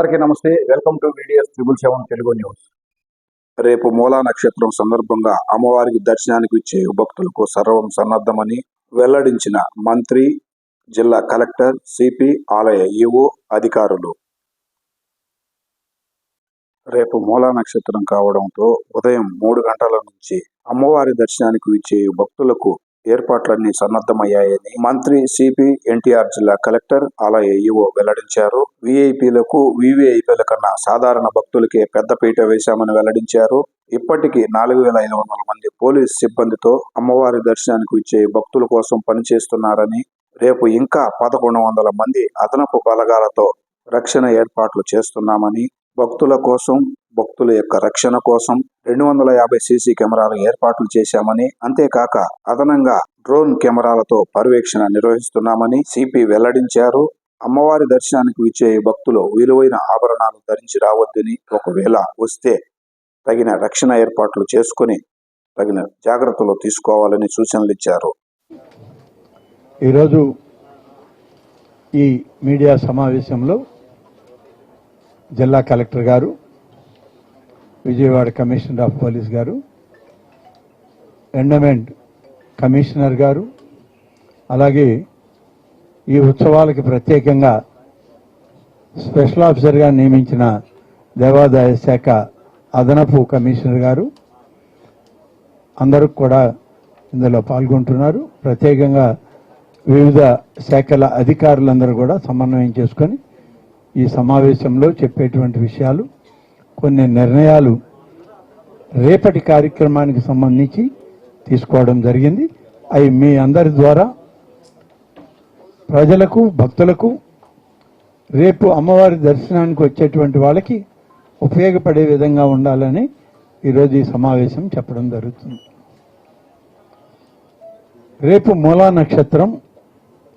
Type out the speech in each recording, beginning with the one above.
అందరికీ నమస్తే. Welcome to videos triple seven Telugu news. రేపు మూలా నక్షత్రం సందర్భంగా అమ్మవారికి దర్శనానికి వచ్చే భక్తులకు సర్వం సన్నద్ధమని వెల్లడించిన మంత్రి జిల్లా కలెక్టర్ సిపి ఆలయ ఈఓ అధికారులు. రేపు మూలా నక్షత్రం కావడంతో ఉదయం మూడు గంటల నుంచి అమ్మవారి దర్శనానికి వచ్చే భక్తులకు ఏర్పాట్లన్నీ సన్నద్ధమయ్యాయని మంత్రి సిపి ఎన్టీఆర్ జిల్లా కలెక్టర్ ఆలయ ఈఓ వెల్లడించారు. విఐపీలకు వివిఐపీల కన్నా సాధారణ భక్తులకే పెద్దపీట వేశామని వెల్లడించారు. ఇప్పటికీ నాలుగు వేల ఐదు వందల మంది పోలీస్ సిబ్బందితో అమ్మవారి దర్శనానికి వచ్చే భక్తుల కోసం పనిచేస్తున్నారని రేపు ఇంకా పదకొండు వందల మంది అదనపు బలగాలతో రక్షణ ఏర్పాట్లు చేస్తున్నామని భక్తుల కోసం భక్తుల యొక్క రక్షణ కోసం రెండు వందల యాభై సీసీ కెమెరాలు ఏర్పాట్లు చేశామని అంతేకాక అదనంగా డ్రోన్ కెమెరాలతో పర్యవేక్షణ నిర్వహిస్తున్నామని సిపి వెల్లడించారు. అమ్మవారి దర్శనానికి వచ్చే భక్తులు విలువైన ఆభరణాలు ధరించి రావద్దని ఒకవేళ వస్తే తగిన రక్షణ ఏర్పాట్లు చేసుకుని తగిన జాగ్రత్తలు తీసుకోవాలని సూచనలు ఇచ్చారు. ఈరోజు ఈ మీడియా సమావేశంలో జిల్లా కలెక్టర్ గారు విజయవాడ కమిషనర్ ఆఫ్ పోలీస్ గారు ఎండమెంట్ కమిషనర్ గారు అలాగే ఈ ఉత్సవాలకి ప్రత్యేకంగా స్పెషల్ ఆఫీసర్గా నియమించిన దేవాదాయ శాఖ అదనపు కమిషనర్ గారు అందరూ కూడా ఇందులో పాల్గొంటున్నారు. ప్రత్యేకంగా వివిధ శాఖల అధికారులందరూ కూడా సమన్వయం చేసుకొని ఈ సమావేశంలో చెప్పేటువంటి విషయాలు కొన్ని నిర్ణయాలు రేపటి కార్యక్రమానికి సంబంధించి తీసుకోవడం జరిగింది. అవి మీ అందరి ద్వారా ప్రజలకు భక్తులకు రేపు అమ్మవారి దర్శనానికి వచ్చేటువంటి వాళ్ళకి ఉపయోగపడే విధంగా ఉండాలని ఈరోజు ఈ సమావేశం చెప్పడం జరుగుతుంది. రేపు మూలా నక్షత్రం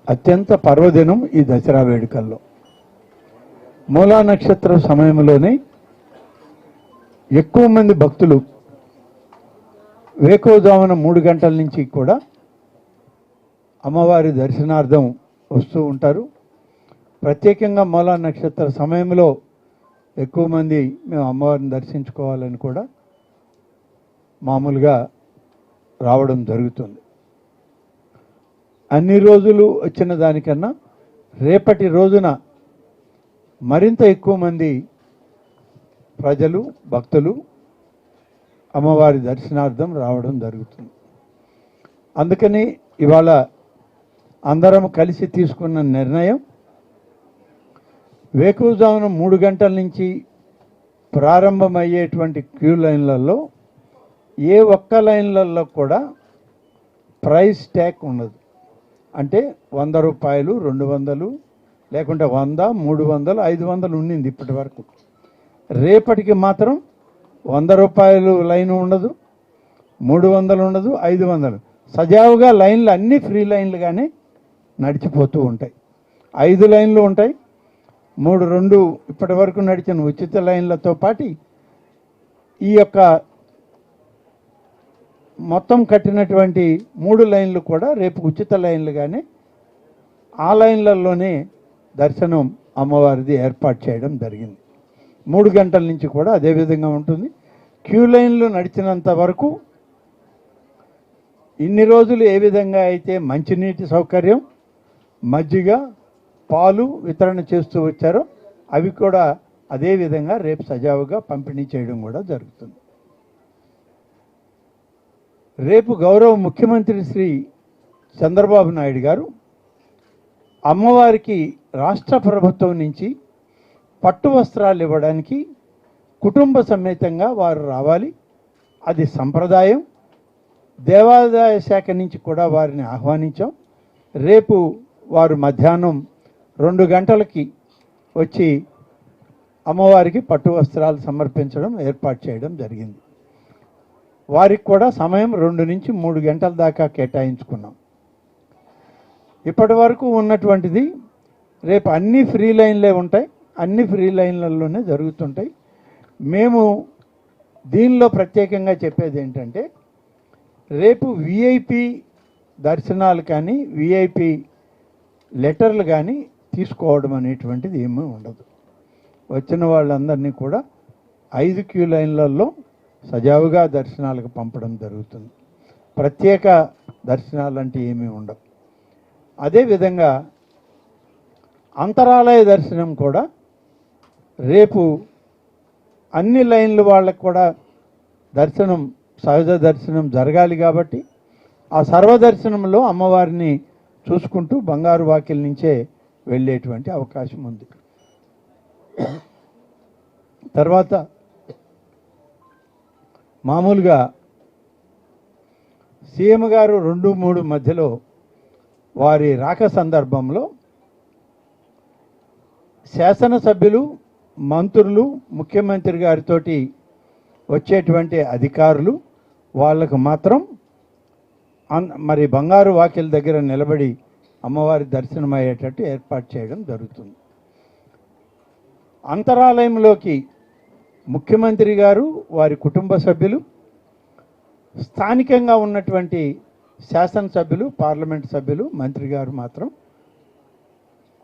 అత్యంత పర్వదినం ఈ దసరా వేడుకల్లో. మూలా నక్షత్రం సమయంలోనే ఎక్కువ మంది భక్తులు వేకోజామున మూడు గంటల నుంచి కూడా అమ్మవారి దర్శనార్థం వస్తూ ఉంటారు. ప్రత్యేకంగా మూలా నక్షత్ర సమయంలో ఎక్కువ మంది మేము అమ్మవారిని దర్శించుకోవాలని కూడా మామూలుగా రావడం జరుగుతుంది. అన్ని రోజులు వచ్చిన దానికన్నా రేపటి రోజున మరింత ఎక్కువ మంది ప్రజలు భక్తులు అమ్మవారి దర్శనార్థం రావడం జరుగుతుంది. అందుకని ఇవాళ అందరం కలిసి తీసుకున్న నిర్ణయం వేకువజామున మూడు గంటల నుంచి ప్రారంభమయ్యేటువంటి క్యూ లైన్లలో ఏ ఒక్క లైన్లలో కూడా ప్రైస్ ట్యాగ్ ఉండదు. అంటే వంద రూపాయలు రెండు వందలు లేకుంటే వంద మూడు వందలు ఐదు వందలు ఉండింది ఇప్పటి వరకు. రేపటికి మాత్రం వంద రూపాయలు లైన్ ఉండదు మూడు వందలు ఉండదు ఐదు వందలు. సజావుగా లైన్లు అన్నీ ఫ్రీ లైన్లుగానే నడిచిపోతూ ఉంటాయి. ఐదు లైన్లు ఉంటాయి మూడు రెండు ఇప్పటి వరకు నడిచిన ఉచిత లైన్లతో పాటు ఈ యొక్క మొత్తం కట్టినటువంటి మూడు లైన్లు కూడా రేపు ఉచిత లైన్లుగానే ఆ లైన్లలోనే దర్శనం అమ్మవారిది ఏర్పాటు చేయడం జరిగింది. మూడు గంటల నుంచి కూడా అదే విధంగా ఉంటుంది. క్యూ లైన్లు నడిచినంత వరకు ఇన్ని రోజులు ఏ విధంగా అయితే మంచినీటి సౌకర్యం మజ్జిగ పాలు వితరణ చేస్తూ వచ్చారో అవి కూడా అదే విధంగా రేపు సజావుగా పంపిణీ చేయడం కూడా జరుగుతుంది. రేపు గౌరవ ముఖ్యమంత్రి శ్రీ చంద్రబాబు నాయుడు గారు అమ్మవారికి రాష్ట్ర ప్రభుత్వం నుంచి పట్టు వస్త్రాలు ఇవ్వడానికి కుటుంబ సమేతంగా వారు రావాలి. అది సంప్రదాయం. దేవాదాయ శాఖ నుంచి కూడా వారిని ఆహ్వానించాం. రేపు వారు మధ్యాహ్నం రెండు గంటలకి వచ్చి అమ్మవారికి పట్టు వస్త్రాలు సమర్పించడం ఏర్పాటు చేయడం జరిగింది. వారికి కూడా సమయం రెండు నుంచి మూడు గంటల దాకా కేటాయించుకున్నాం. ఇప్పటి వరకు ఉన్నటువంటిది రేపు అన్ని ఫ్రీ లైన్లే ఉంటాయి. అన్ని ఫ్రీ లైన్లలోనే జరుగుతుంటాయి. మేము దీనిలో ప్రత్యేకంగా చెప్పేది ఏంటంటే రేపు విఐపి దర్శనాలు కానీ విఐపి లెటర్లు కానీ తీసుకోవడం అనేటువంటిది ఏమీ ఉండదు. వచ్చిన వాళ్ళందరినీ కూడా ఐదు క్యూ లైన్లలో సజావుగా దర్శనాలకు పంపడం జరుగుతుంది. ప్రత్యేక దర్శనాలు అంటే ఏమీ ఉండవు. అదేవిధంగా అంతరాలయ దర్శనం కూడా రేపు అన్ని లైన్ల వాళ్ళకు కూడా దర్శనం సహజ దర్శనం జరగాలి కాబట్టి ఆ సర్వదర్శనంలో అమ్మవారిని చూసుకుంటూ బంగారు వాకిల్ నుంచే వెళ్ళేటువంటి అవకాశం ఉంది. తర్వాత మామూలుగా సీఎం గారు రెండు మూడు మధ్యలో వారి రాక సందర్భంలో శాసనసభ్యులు మంత్రులు ముఖ్యమంత్రి గారితోటి వచ్చేటువంటి అధికారులు వాళ్ళకు మాత్రం అన్- మరి బంగారు వాకిల దగ్గర నిలబడి అమ్మవారి దర్శనం అయ్యేటట్టు ఏర్పాటు చేయడం జరుగుతుంది. అంతరాలయంలోకి ముఖ్యమంత్రి గారు వారి కుటుంబ సభ్యులు స్థానికంగా ఉన్నటువంటి శాసనసభ్యులు పార్లమెంట్ సభ్యులు మంత్రి గారు మాత్రం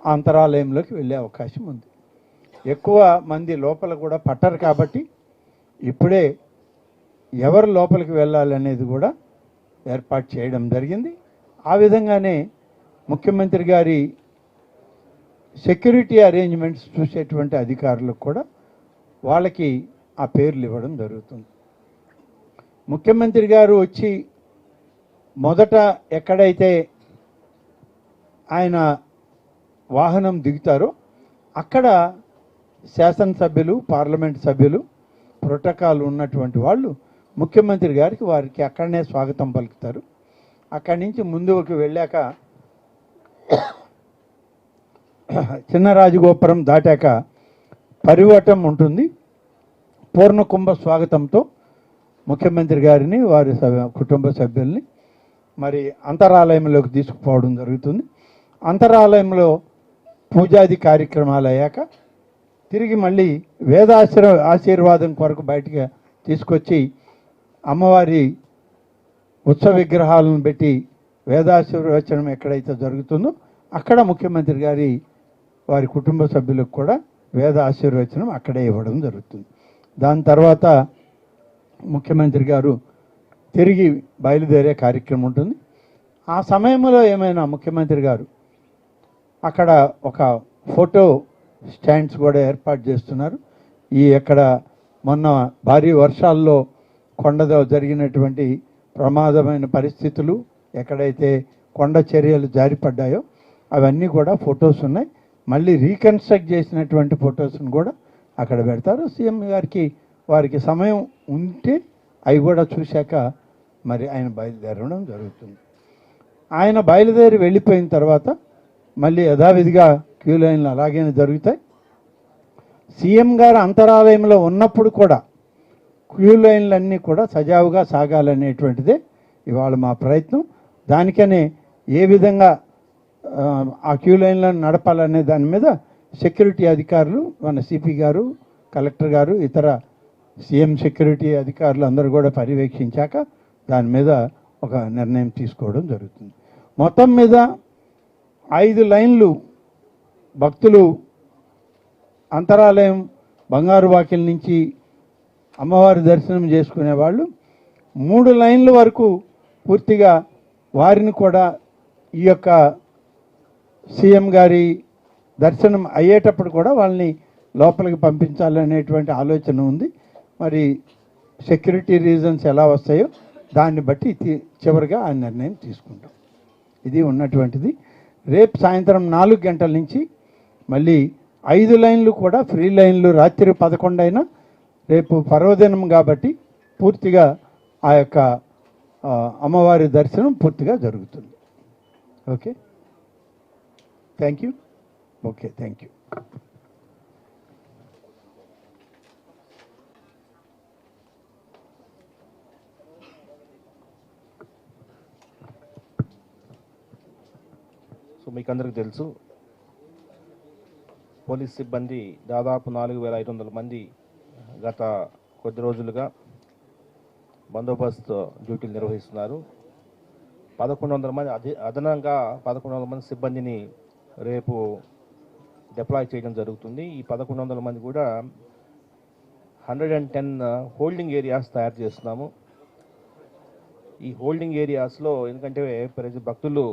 అంతరాలయంలోకి వెళ్ళే అవకాశం ఉంది. ఎక్కువ మంది లోపల కూడా పట్టరు కాబట్టి ఇప్పుడే ఎవరు లోపలికి వెళ్ళాలనేది కూడా ఏర్పాటు చేయడం జరిగింది. ఆ విధంగానే ముఖ్యమంత్రి గారి సెక్యూరిటీ అరేంజ్మెంట్స్ చూసేటువంటి అధికారులకు కూడా వాళ్ళకి ఆ పేర్లు ఇవ్వడం జరుగుతుంది. ముఖ్యమంత్రి గారు వచ్చి మొదట ఎక్కడైతే ఆయన వాహనం దిగుతారో అక్కడ శాసనసభ్యులు పార్లమెంట్ సభ్యులు ప్రోటోకాల్ ఉన్నటువంటి వాళ్ళు ముఖ్యమంత్రి గారికి వారికి అక్కడనే స్వాగతం పలుకుతారు. అక్కడి నుంచి ముందుకు వెళ్ళాక చిన్న రాజగోపురం దాటాక పరివటం ఉంటుంది. పూర్ణ కుంభ స్వాగతంతో ముఖ్యమంత్రి గారిని వారి సభ- కుటుంబ సభ్యుల్ని మరి అంతరాలయంలోకి తీసుకుపోవడం జరుగుతుంది. అంతరాలయంలో పూజాది కార్యక్రమాలు అయ్యాక తిరిగి మళ్ళీ వేదాశ్ర ఆశీర్వాదం కొరకు బయటికి తీసుకొచ్చి అమ్మవారి ఉత్సవ విగ్రహాలను పెట్టి వేదాశీర్వచనం ఎక్కడైతే జరుగుతుందో అక్కడ ముఖ్యమంత్రి గారి వారి కుటుంబ సభ్యులకు కూడా వేద ఆశీర్వచనం అక్కడే ఇవ్వడం జరుగుతుంది. దాని తర్వాత ముఖ్యమంత్రి గారు తిరిగి బయలుదేరే కార్యక్రమం ఉంటుంది. ఆ సమయంలో ఏమైనా ముఖ్యమంత్రి గారు అక్కడ ఒక ఫోటో స్టాండ్స్ కూడా ఏర్పాటు చేస్తున్నారు. ఈ ఎక్కడ మొన్న భారీ వర్షాల్లో కొండలో జరిగినటువంటి ప్రమాదమైన పరిస్థితులు ఎక్కడైతే కొండ చర్యలు జారిపడ్డాయో అవన్నీ కూడా ఫొటోస్ ఉన్నాయి. మళ్ళీ రీకన్స్ట్రక్ట్ చేసినటువంటి ఫొటోస్ని కూడా అక్కడ పెడతారు. సీఎం గారికి వారికి సమయం ఉంటే అవి కూడా చూశాక మరి ఆయన బయలుదేరడం జరుగుతుంది. ఆయన బయలుదేరి వెళ్ళిపోయిన తర్వాత మళ్ళీ యథావిధిగా క్యూ లైన్లు అలాగే జరుగుతాయి? సీఎం గారు అంతరాలయంలో ఉన్నప్పుడు కూడా క్యూ లైన్లన్నీ కూడా సజావుగా సాగాలనేటువంటిదే ఇవాళ మా ప్రయత్నం. దానికనే ఏ విధంగా ఆ, ఆ క్యూ లైన్లను నడపాలనే దాని మీద సెక్యూరిటీ అధికారులు మన సిపి గారు కలెక్టర్ గారు ఇతర సీఎం సెక్యూరిటీ అధికారులు అందరూ కూడా పర్యవేక్షించాక దాని మీద ఒక నిర్ణయం తీసుకోవడం జరుగుతుంది. మొత్తం మీద ఐదు లైన్లు భక్తులు అంతరాలయం బంగారు వాకిల్ నుంచి అమ్మవారి దర్శనం చేసుకునే వాళ్ళు మూడు లైన్ల వరకు పూర్తిగా వారిని కూడా ఈ యొక్క సీఎం గారి దర్శనం అయ్యేటప్పుడు కూడా వాళ్ళని లోపలికి పంపించాలనేటువంటి ఆలోచన ఉంది. మరి సెక్యూరిటీ రీజన్స్ ఎలా వస్తాయో దాన్ని బట్టి చివరిగా ఆ నిర్ణయం తీసుకుంటాం. ఇది ఉన్నటువంటిది. రేపు సాయంత్రం నాలుగు గంటల నుంచి మళ్ళీ ఐదు లైన్లు కూడా ఫ్రీ లైన్లు రాత్రి పదకొండు అయినా రేపు పర్వదినం కాబట్టి పూర్తిగా ఆ యొక్క అమ్మవారి దర్శనం పూర్తిగా జరుగుతుంది. Okay? Thank you okay thank you so మీకు అందరికి తెలుసు పోలీస్ సిబ్బంది దాదాపు నాలుగు వేల ఐదు వందల మంది గత కొద్ది రోజులుగా బందోబస్తు డ్యూటీలు నిర్వహిస్తున్నారు. పదకొండు వందల మంది అధి అదనంగా పదకొండు వందల మంది సిబ్బందిని రేపు డిప్లాయ్ చేయడం జరుగుతుంది. ఈ పదకొండు వందల మంది కూడా hundred and ten holding areas తయారు చేస్తున్నాము. ఈ హోల్డింగ్ ఏరియాస్లో ఎందుకంటే ప్రజ భక్తులు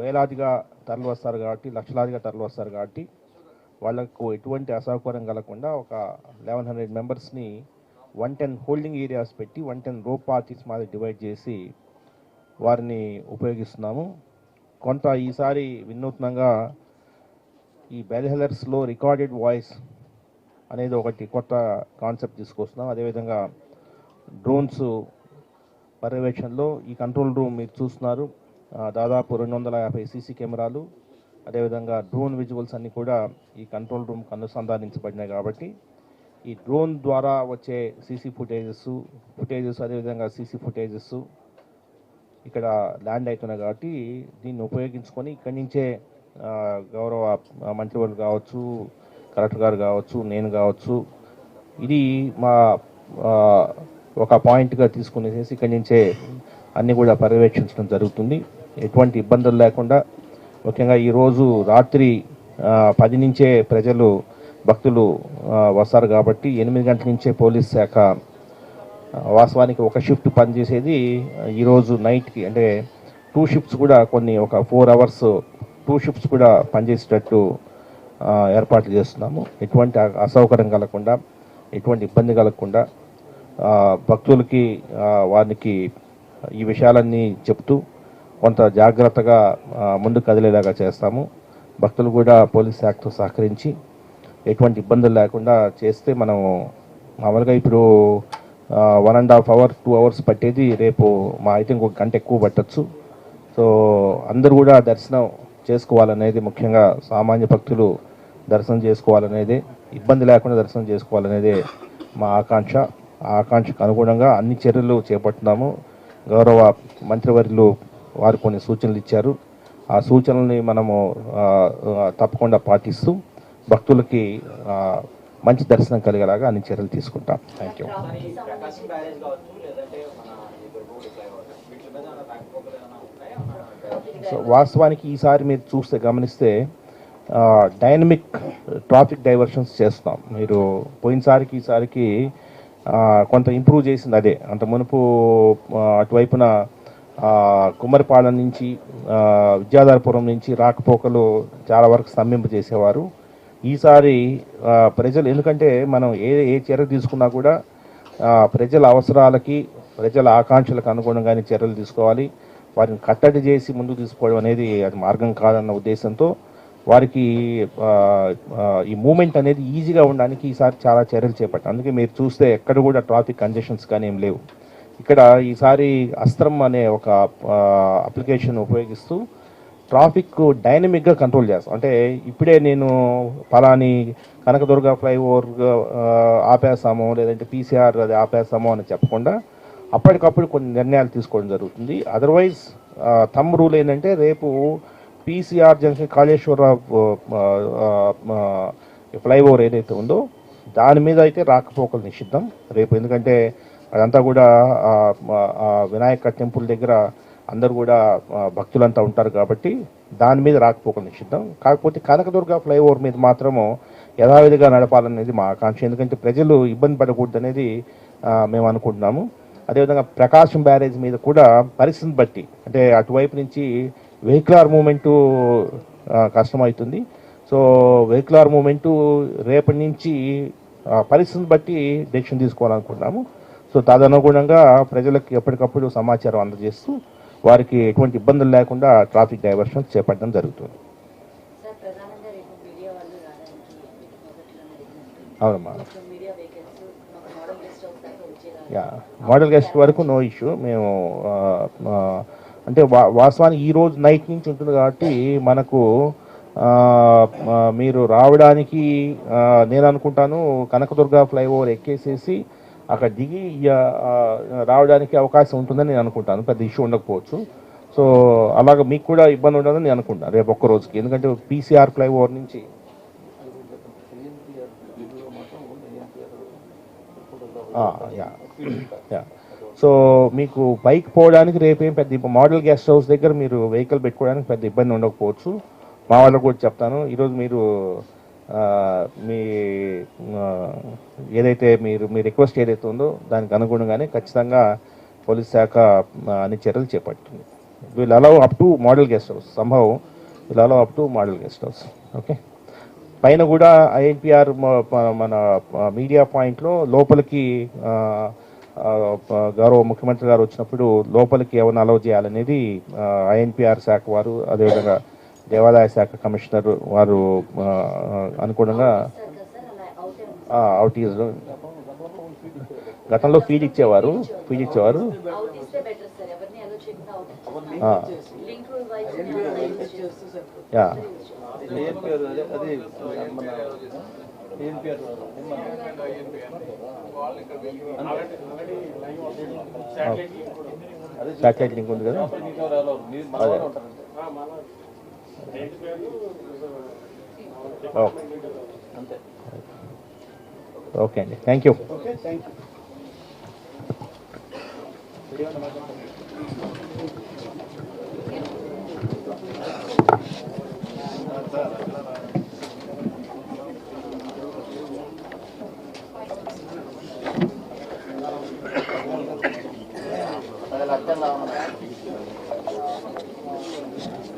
వేలాదిగా తరలి వస్తారు కాబట్టి లక్షలాదిగా తరలి వస్తారు కాబట్టి వాళ్ళకు ఎటువంటి అసౌకర్యం కలగకుండా ఒక లెవెన్ హండ్రెడ్ మెంబర్స్ని వన్ టెన్ హోల్డింగ్ ఏరియాస్ పెట్టి వన్ టెన్ రో పార్టీస్ మాది డివైడ్ చేసి వారిని ఉపయోగిస్తున్నాము. కొంత ఈసారి వినూత్నంగా ఈ బెల్హెలర్స్లో రికార్డెడ్ వాయిస్ అనేది ఒకటి కొత్త కాన్సెప్ట్ తీసుకొస్తున్నాం. అదేవిధంగా డ్రోన్స్ పర్యవేక్షణలో ఈ కంట్రోల్ రూమ్ మీరు చూస్తున్నారు. దాదాపు రెండు వందల యాభై సీసీ కెమెరాలు అదేవిధంగా డ్రోన్ విజువల్స్ అన్నీ కూడా ఈ కంట్రోల్ రూమ్కి అనుసంధానించబడినాయి కాబట్టి ఈ డ్రోన్ ద్వారా వచ్చే సీసీ ఫుటేజెస్ ఫుటేజెస్ అదేవిధంగా సీసీ ఫుటేజెస్ ఇక్కడ ల్యాండ్ అవుతున్నాయి కాబట్టి దీన్ని ఉపయోగించుకొని ఇక్కడి నుంచే గౌరవ మంత్రివర్లు కావచ్చు కలెక్టర్ గారు కావచ్చు నేను కావచ్చు ఇది మా ఒక పాయింట్గా తీసుకునేసి ఇక్కడి నుంచే అన్నీ కూడా పర్యవేక్షించడం జరుగుతుంది. ఎటువంటి ఇబ్బందులు లేకుండా ముఖ్యంగా ఈరోజు రాత్రి పది నుంచే ప్రజలు భక్తులు వస్తారు కాబట్టి ఎనిమిది గంటల నుంచే పోలీస్ శాఖ వాస్తవానికి ఒక షిఫ్ట్ పనిచేసేది. ఈరోజు నైట్కి అంటే టూ షిఫ్ట్స్ కూడా కొన్ని ఒక ఫోర్ అవర్స్ టూ షిఫ్ట్స్ కూడా పనిచేసేటట్టు ఏర్పాట్లు చేస్తున్నాము. ఎటువంటి అసౌకర్యం కలగకుండా ఎటువంటి ఇబ్బంది కలగకుండా భక్తులకి వారికి ఈ విషయాలన్నీ చెప్తూ కొంత జాగ్రత్తగా ముందు ముందుకు కదిలేలాగా చేస్తాము. భక్తులు కూడా పోలీస్ శాఖతో సహకరించి ఎటువంటి ఇబ్బందులు లేకుండా చేస్తే మనం మామూలుగా ఇప్పుడు one and half hour two hours పట్టేది రేపు మా అయితే ఇంకొక గంట ఎక్కువ పట్టచ్చు. సో అందరూ కూడా దర్శనం చేసుకోవాలనేది ముఖ్యంగా సామాన్య భక్తులు దర్శనం చేసుకోవాలనేదే ఇబ్బంది లేకుండా దర్శనం చేసుకోవాలనేదే మా ఆకాంక్ష. ఆ ఆకాంక్షకు అనుగుణంగా అన్ని చర్యలు చేపట్టున్నాము గౌరవ మంత్రివర్యులు వారు కొన్ని సూచనలు ఇచ్చారు. ఆ సూచనల్ని మనము తప్పకుండా పాటిస్తూ భక్తులకి మంచి దర్శనం కలిగేలాగా అన్ని చర్యలు తీసుకుంటాం. థ్యాంక్ యూ సో వాస్తవానికి ఈసారి మీరు చూస్తే గమనిస్తే డైనమిక్ ట్రాఫిక్ డైవర్షన్స్ చేస్తాం మీరు పోయినసారికి ఈసారికి కొంత ఇంప్రూవ్ చేసింది అదే. అంత మునుపు అటువైపున కుమ్మరిపాలెం నుంచి ఆ, విద్యాధరపురం నుంచి రాకపోకలు చాలా వరకు స్తంభింపు చేసేవారు. ఈసారి ప్రజలు ఎందుకంటే మనం ఏ ఏ చర్య తీసుకున్నా కూడా ప్రజల అవసరాలకి ప్రజల ఆకాంక్షలకు అనుగుణంగానే చర్యలు తీసుకోవాలి. వారిని కట్టడి చేసి ముందుకు తీసుకోవడం అనేది అది మార్గం కాదన్న ఉద్దేశంతో వారికి ఈ మూమెంట్ అనేది ఈజీగా ఉండడానికి ఈసారి చాలా చర్యలు చేపట్టారు. అందుకే మీరు చూస్తే ఎక్కడ కూడా ట్రాఫిక్ కంజెషన్స్ కానీ ఏం లేవు. ఇక్కడ ఈసారి అస్త్రం అనే ఒక అప్లికేషన్ ఉపయోగిస్తూ ట్రాఫిక్ డైనమిక్గా కంట్రోల్ చేస్తాం. అంటే ఇప్పుడే నేను పలాని కనకదుర్గ ఫ్లైఓవర్ ఆపేస్తాము లేదంటే పీసీఆర్ అది ఆపేస్తాము అని చెప్పకుండా అప్పటికప్పుడు కొన్ని నిర్ణయాలు తీసుకోవడం జరుగుతుంది. అదర్వైజ్ తమ్ రూల్ ఏంటంటే రేపు పీసీఆర్ జంక్షన్ కాళేశ్వర ఫ్లైఓవర్ ఏదైతే ఉందో దాని మీద అయితే రాకపోకలు నిషిద్ధం. రేపు ఎందుకంటే అదంతా కూడా వినాయక టెంపుల్ దగ్గర అందరు కూడా భక్తులంతా ఉంటారు కాబట్టి దాని మీద రాకపోకలు నిషిద్ధం. కాకపోతే కనకదుర్గ ఫ్లైఓవర్ మీద మాత్రము యథావిధిగా నడపాలనేది మా ఆకాంక్ష. ఎందుకంటే ప్రజలు ఇబ్బంది పడకూడదు అనేది మేము అనుకుంటున్నాము. అదేవిధంగా ప్రకాశం బ్యారేజ్ మీద కూడా పరిస్థితిని బట్టి అంటే అటువైపు నుంచి వెహికులర్ మూమెంటు కష్టమవుతుంది. సో వెహికులర్ మూమెంటు రేపటి నుంచి పరిస్థితిని బట్టి డెసిషన్ తీసుకోవాలనుకుంటున్నాము. సో తదనుగుణంగా ప్రజలకు ఎప్పటికప్పుడు సమాచారం అందజేస్తూ వారికి ఎటువంటి ఇబ్బందులు లేకుండా ట్రాఫిక్ డైవర్షన్ చేపట్టడం జరుగుతుంది. అవునమ్మా. యా మోడల్ గెస్ట్ వరకు నో ఇష్యూ మేము అంటే వా వాస్తవానికి ఈ రోజు నైట్ నుంచి ఉంటుంది కాబట్టి మనకు మీరు రావడానికి నేను అనుకుంటాను కనకదుర్గ ఫ్లైఓవర్ ఎక్కేసేసి అక్కడ దిగి రావడానికి అవకాశం ఉంటుందని నేను అనుకుంటాను. పెద్ద ఇష్యూ ఉండకపోవచ్చు. సో అలాగ మీకు కూడా ఇబ్బంది ఉండదని నేను అనుకుంటాను. రేపు ఒక్క రోజుకి. ఎందుకంటే పీసీఆర్ ఫ్లైఓవర్ నుంచి యా. యా. సో మీకు బైక్ పోవడానికి రేపేం పెద్ద మోడల్ గెస్ట్ హౌస్ దగ్గర మీరు వెహికల్ పెట్టుకోవడానికి పెద్ద ఇబ్బంది ఉండకపోవచ్చు. మా వాళ్ళకు కూడా చెప్తాను. ఈరోజు మీరు మీ ఏదైతే మీరు మీ రిక్వెస్ట్ ఏదైతే ఉందో దానికి అనుగుణంగానే ఖచ్చితంగా పోలీస్ శాఖ అన్ని చర్యలు చేపట్టింది we'll allow up to model guest house సంభవ్ we'll allow up to model guest house okay పైన కూడా ఐఎన్పిఆర్ మన మీడియా పాయింట్లో లోపలికి గౌరవ ముఖ్యమంత్రి గారు వచ్చినప్పుడు లోపలికి ఎవరిని అలౌ చేయాలనేది ఐఎన్పిఆర్ శాఖ వారు అదేవిధంగా దేవాదాయ శాఖ కమిషనర్ వారు అనుగుణంగా ఉంది అవుట్ ఈజ్ గతంలో ఫీడ్ ఇచ్చేవారు ఫీడ్ ఇచ్చేవారు. యా. శాటిలైట్ లింక్ ఉంది కదా? అదే. ఓకే ఓకే అండి థ్యాంక్ యూ Gracias.